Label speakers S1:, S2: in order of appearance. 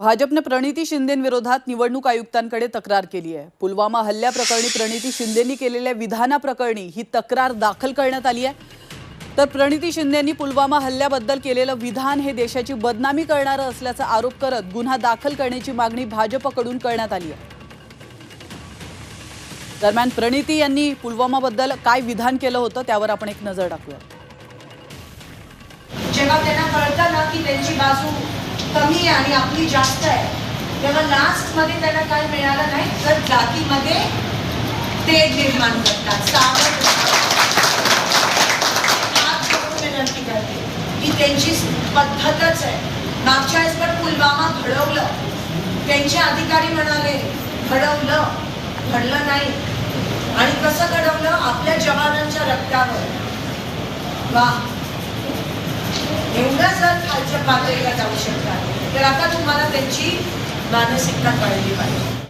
S1: भाजपने प्रणिती शिंदेविरोधात निवडणूक आयुक्तांकडे तक्रार केली आहे. पुलवामा हल्ल्याप्रकरणी प्रणिती शिंदेंनी केलेल्या विधानाप्रकरणी ही तक्रार दाखल करण्यात आली आहे. तर प्रणिती शिंदेंनी पुलवामा हल्ल्याबद्दल केलेलं विधान हे देशाची बदनामी करणारं असल्याचा आरोप करत गुन्हा दाखल करण्याची मागणी भाजपकडून करण्यात आली आहे. दरम्यान प्रणिती यांनी पुलवामाबद्दल काय विधान केलं होतं त्यावर आपण एक नजर टाकूया.
S2: कमी आहे आणि आपली जास्त आहे. तेव्हा लास्टमध्ये त्यांना काय मिळालं नाही तर जातीमध्ये ते निर्माण करतात. सावध विनंती करते. ही त्यांची पद्धतच आहे. मागच्या वेळेस पण पुलवामा घडवलं. त्यांचे अधिकारी म्हणाले घडवलं. घडलं नाही. आणि कसं घडवलं? आपल्या जवानांच्या रक्तावर. वा एवढं जर खालच्या पातळीला जाऊ शकतात तर आता तुम्हाला त्यांची मानसिकता कळली पाहिजे.